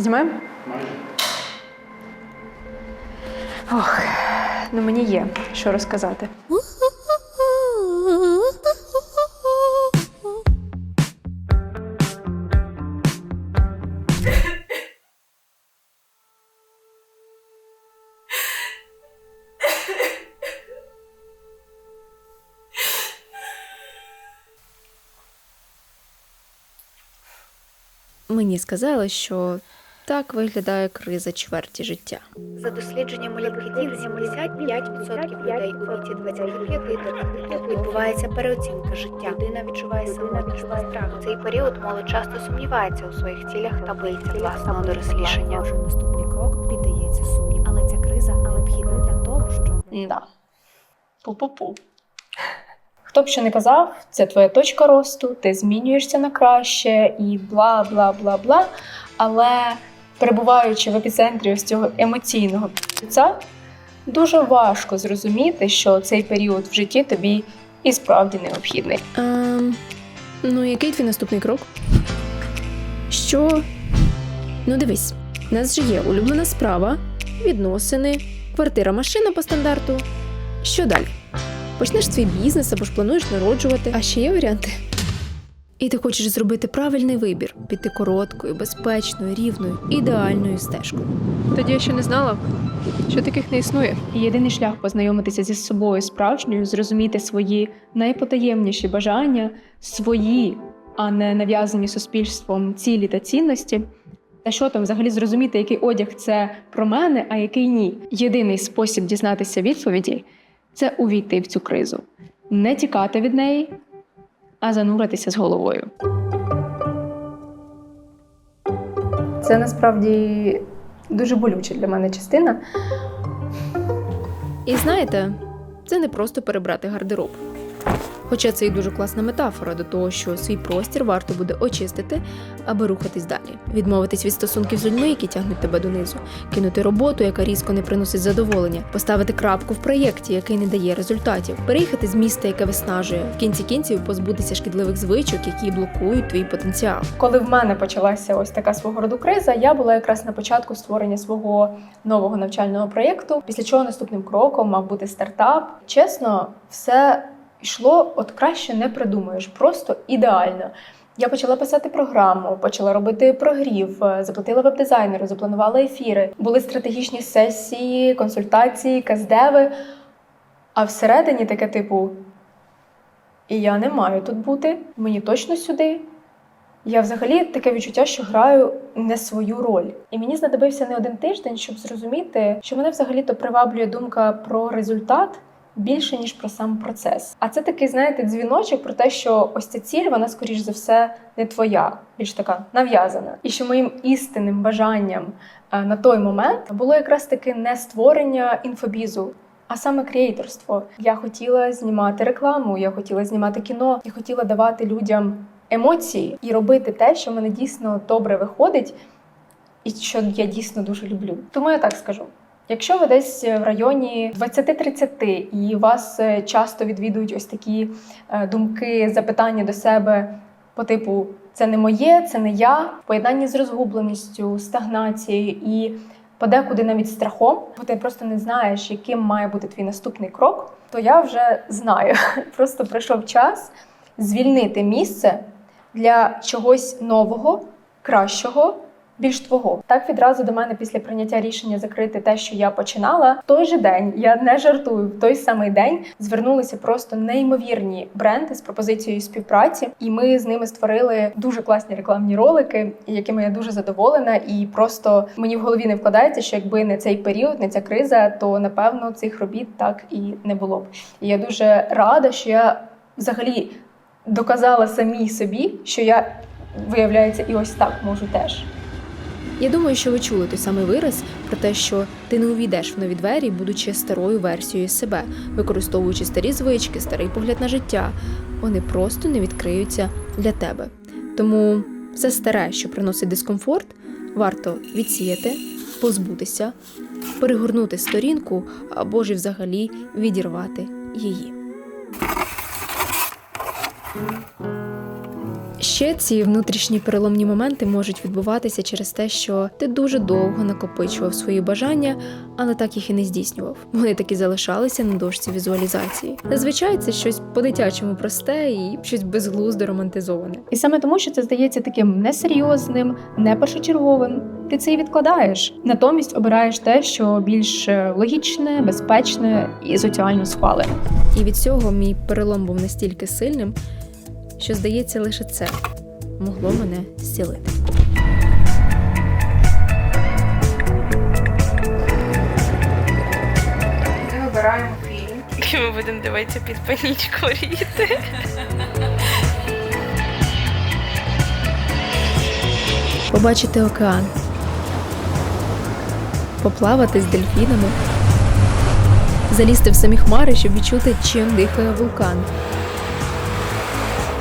Знімаємо? Ох, ну мені є що розказати. Мені сказали, що так виглядає криза чверті життя. За дослідженнями лінгедін, 75% людей у віці 25 до 30 відбувається переоцінка життя. Людина відчуває самотність та страх. В цей період молодь часто сумнівається у своїх цілях та боїться власного дорослішання. Кожен наступний крок піддається сумнів, але ця криза необхідна для того, щоб Да. Пу-пу-пу. Хто б що не казав, це твоя точка росту, ти змінюєшся на краще і бла бла бла бла. Але перебуваючи в епіцентрі ось цього емоційного піца, дуже важко зрозуміти, що цей період в житті тобі і справді необхідний. Ем, ну, який твій наступний крок? Що? Ну, дивись, у нас же є улюблена справа, відносини, квартира, машина по стандарту. Що далі? Почнеш свій бізнес або ж плануєш народжувати. А ще є варіанти. І ти хочеш зробити правильний вибір, піти короткою, безпечною, рівною, ідеальною стежкою. Тоді я ще не знала, що таких не існує. І єдиний шлях познайомитися зі собою справжньою, зрозуміти свої найпотаємніші бажання, свої, а не нав'язані суспільством цілі та цінності. Та що там взагалі зрозуміти, який одяг це про мене, а який ні. Єдиний спосіб дізнатися відповіді це увійти в цю кризу, не тікати від неї, а зануритися з головою. Це насправді дуже болюча для мене частина. І знаєте, це не просто перебрати гардероб. Хоча це і дуже класна метафора до того, що свій простір варто буде очистити, аби рухатись далі, відмовитись від стосунків з людьми, які тягнуть тебе донизу, кинути роботу, яка різко не приносить задоволення, поставити крапку в проєкті, який не дає результатів, переїхати з міста, яке виснажує, в кінці кінців позбутися шкідливих звичок, які блокують твій потенціал. Коли в мене почалася ось така свого роду криза, я була якраз на початку створення свого нового навчального проєкту, після чого наступним кроком мав бути стартап. Чесно, все йшло от краще не придумаєш, просто ідеально. Я почала писати програму, почала робити прогрів, е, заплатила веб-дизайнеру, запланувала ефіри. Були стратегічні сесії, консультації, каздеви. А всередині таке типу: і я не маю тут бути, мені точно сюди. Я взагалі таке відчуття, що граю не свою роль. І мені знадобився не один тиждень, щоб зрозуміти, що мене взагалі-то приваблює думка про результат більше ніж про сам процес. А це такий, знаєте, дзвіночок про те, що ось ця ціль, вона скоріш за все не твоя, більш така нав'язана. І що моїм істинним бажанням е, на той момент було якраз таки не створення інфобізу. А саме креаторство. Я хотіла знімати рекламу, я хотіла знімати кіно, я хотіла давати людям емоції і робити те, що мене дійсно добре виходить, і що я дійсно дуже люблю. Тому я так скажу. Якщо ви десь в районі 20-30 і вас е, часто відвідують ось такі е, думки, запитання до себе по типу це не моє, це не я, в поєднанні з розгубленістю, стагнацією і подекуди навіть страхом, бо ти просто не знаєш, яким має бути твій наступний крок, то я вже знаю. Просто прийшов час звільнити місце для чогось нового, кращого. Більш твого так відразу до мене після прийняття рішення закрити те, що я починала. В той же день я не жартую. В той самий день звернулися просто неймовірні бренди з пропозицією співпраці, і ми з ними створили дуже класні рекламні ролики, якими я дуже задоволена. І просто мені в голові не вкладається, що якби не цей період, не ця криза, то напевно цих робіт так і не було б. І я дуже рада, що я взагалі доказала самій собі, що я виявляється і ось так можу теж. Я думаю, що ви чули той самий вираз про те, що ти не увійдеш в нові двері, будучи старою версією себе, використовуючи старі звички, старий погляд на життя. Вони просто не відкриються для тебе. Тому все старе, що приносить дискомфорт, варто відсіяти, позбутися, перегорнути сторінку або ж і взагалі відірвати її. Ще ці внутрішні переломні моменти можуть відбуватися через те, що ти дуже довго накопичував свої бажання, але так їх і не здійснював. Вони таки залишалися на дошці візуалізації. Зазвичай це щось по-дитячому просте і щось безглуздо романтизоване. І саме тому, що це здається таким несерйозним, не першочерговим, ти це і відкладаєш. Натомість обираєш те, що більш е, логічне, безпечне і соціально схвалене. І від цього мій перелом був настільки сильним, що здається, лише це могло мене зцілити. Ми вибираємо фільм. І ми будемо дивитися під панічку ріти. Побачити океан, поплавати з дельфінами, залізти в самі хмари, щоб відчути, чим дихає вулкан.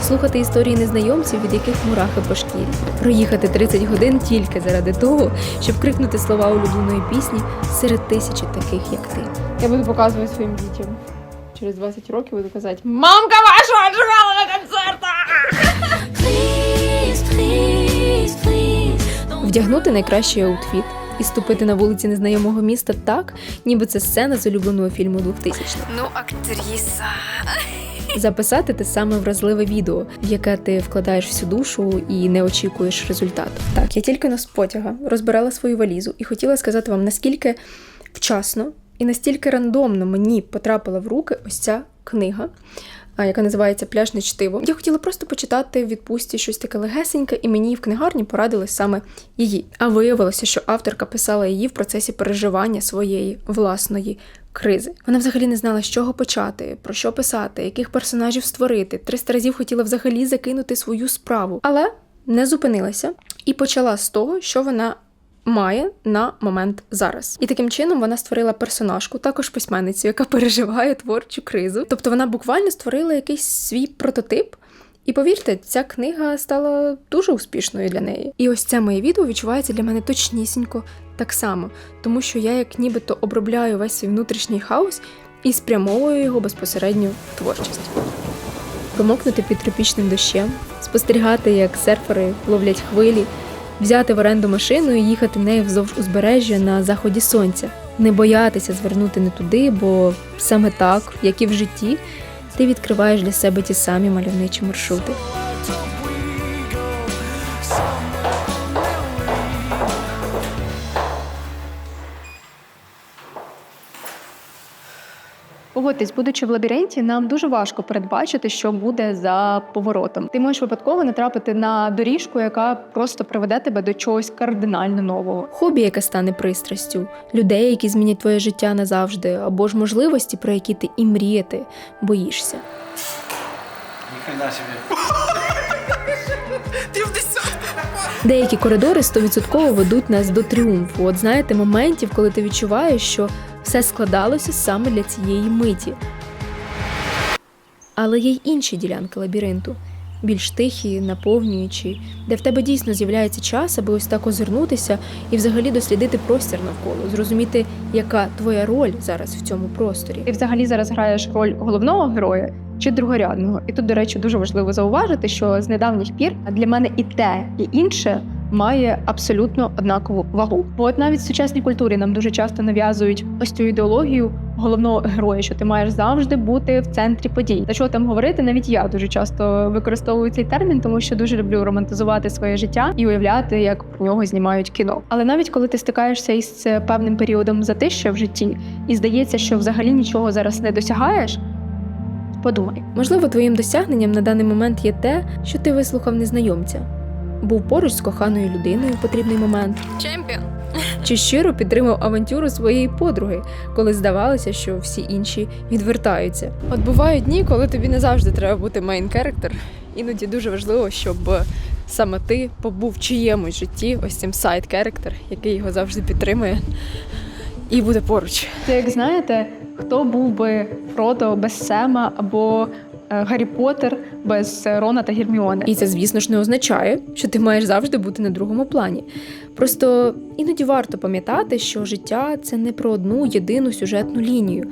Слухати історії незнайомців, від яких мурахи по шкірі, проїхати 30 годин тільки заради того, щоб крикнути слова улюбленої пісні серед тисячі таких, як ти. Я буду показувати своїм дітям. Через 20 років буду казати: Мамка ваша отжигала на концертах! Вдягнути найкращий аутфіт і ступити на вулиці незнайомого міста так, ніби це сцена з улюбленого фільму 2000 Ну, актриса. Записати те саме вразливе відео, в яке ти вкладаєш всю душу і не очікуєш результату. Так, я тільки но з потяга розбирала свою валізу і хотіла сказати вам, наскільки вчасно і настільки рандомно мені потрапила в руки ось ця книга. Яка називається Пляжне чтиво. Я хотіла просто почитати в відпустці щось таке легесеньке, і мені в книгарні порадили саме її. А виявилося, що авторка писала її в процесі переживання своєї власної кризи. Вона взагалі не знала, з чого почати, про що писати, яких персонажів створити. 300 разів хотіла взагалі закинути свою справу, але не зупинилася і почала з того, що вона. Має на момент зараз, і таким чином вона створила персонажку, також письменницю, яка переживає творчу кризу. Тобто вона буквально створила якийсь свій прототип. І повірте, ця книга стала дуже успішною для неї. І ось це моє відео відчувається для мене точнісінько так само, тому що я як нібито обробляю весь свій внутрішній хаос і спрямовую його безпосередньо в творчість. Промокнути під тропічним дощем, спостерігати, як серфери ловлять хвилі, взяти в оренду машину і їхати нею вздовж узбережжя на заході сонця, не боятися звернути не туди, бо саме так, як і в житті, ти відкриваєш для себе ті самі мальовничі маршрути. Погодьтесь, будучи в лабіринті, нам дуже важко передбачити, що буде за поворотом. Ти можеш випадково натрапити на доріжку, яка просто приведе тебе до чогось кардинально нового. Хобі, яке стане пристрастю, людей, які змінять твоє життя назавжди, або ж можливості, про які ти і мріяти боїшся. Ніхрена собі. Деякі коридори 100% ведуть нас до тріумфу. От знаєте, моментів, коли ти відчуваєш, що все складалося саме для цієї миті. Але є й інші ділянки лабіринту, більш тихі, наповнюючі, де в тебе дійсно з'являється час, аби ось так озирнутися і взагалі дослідити простір навколо, зрозуміти, яка твоя роль зараз в цьому просторі. Ти взагалі зараз граєш роль головного героя чи другорядного. І тут, до речі, дуже важливо зауважити, що з недавніх пір для мене і те, і інше. Має абсолютно однакову вагу. Бо от навіть в сучасній культурі нам дуже часто нав'язують ось цю ідеологію головного героя, що ти маєш завжди бути в центрі подій. Та що там говорити, навіть я дуже часто використовую цей термін, тому що дуже люблю романтизувати своє життя і уявляти, як про нього знімають кіно. Але навіть коли ти стикаєшся із певним періодом затища в житті, і здається, що взагалі нічого зараз не досягаєш. Подумай, Можливо, твоїм досягненням на даний момент є те, що ти вислухав незнайомця, був поруч з коханою людиною в потрібний момент, Чемпіон. чи щиро підтримав авантюру своєї подруги, коли здавалося, що всі інші відвертаються. От бувають дні, коли тобі не завжди треба бути мейн керектер. Іноді дуже важливо, щоб саме ти побув в чиємусь житті, ось цим сайд керектер, який його завжди підтримує, і буде поруч. як знаєте, хто був би Фродо без Сема або е, Гаррі Поттер без е, Рона та Герміони. І це, звісно ж, не означає, що ти маєш завжди бути на другому плані. Просто іноді варто пам'ятати, що життя це не про одну єдину сюжетну лінію,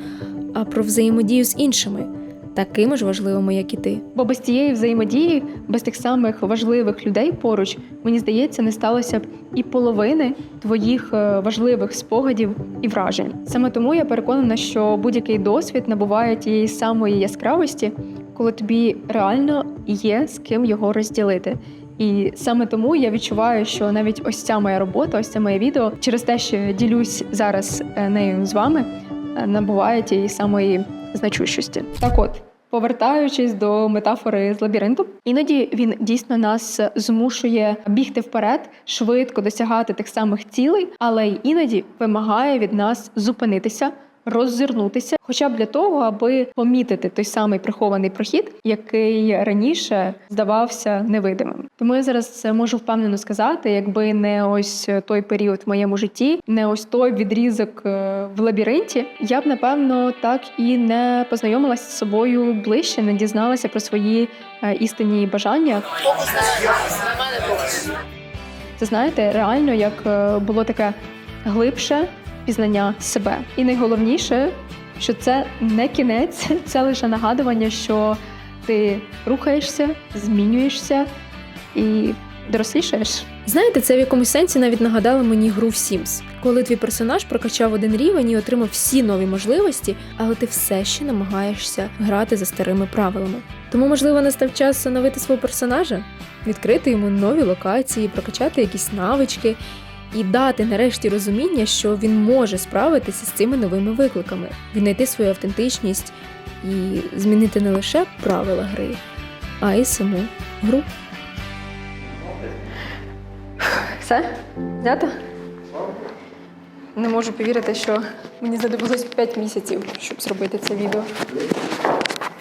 а про взаємодію з іншими. такими ж важливими, як і ти. Бо без цієї взаємодії, без тих самих важливих людей поруч, мені здається, не сталося б і половини твоїх е, важливих спогадів і вражень. Саме тому я переконана, що будь-який досвід набуває тієї самої яскравості, коли тобі реально є з ким його розділити. І саме тому я відчуваю, що навіть ось ця моя робота, ось це моє відео, через те, що я ділюсь зараз е, нею з вами, е, набуває тієї самої значущості. Так от. Повертаючись до метафори з лабіринтом, іноді він дійсно нас змушує бігти вперед, швидко досягати тих самих цілей, але й іноді вимагає від нас зупинитися, роззирнутися, хоча б для того, аби помітити той самий прихований прохід, який раніше здавався невидимим. Тому я зараз це можу впевнено сказати, якби не ось той період в моєму житті, не ось той відрізок е, в лабіринті, я б напевно так і не познайомилася з собою ближче, не дізналася про свої е, істинні бажання. Це знаєте, реально як е, було таке глибше пізнання себе. І найголовніше, що це не кінець, це лише нагадування, що ти рухаєшся, змінюєшся і дорослішаєш. Знаєте, це в якомусь сенсі навіть нагадало мені гру в Sims, коли твій персонаж прокачав один рівень і отримав всі нові можливості, але ти все ще намагаєшся грати за старими правилами. Тому, можливо, настав час оновити свого персонажа, відкрити йому нові локації, прокачати якісь навички і дати нарешті розуміння, що він може справитися з цими новими викликами, віднайти свою автентичність і змінити не лише правила гри, а й саму гру. Все? Знято? Не можу повірити, що мені знадобилось 5 місяців, щоб зробити це відео.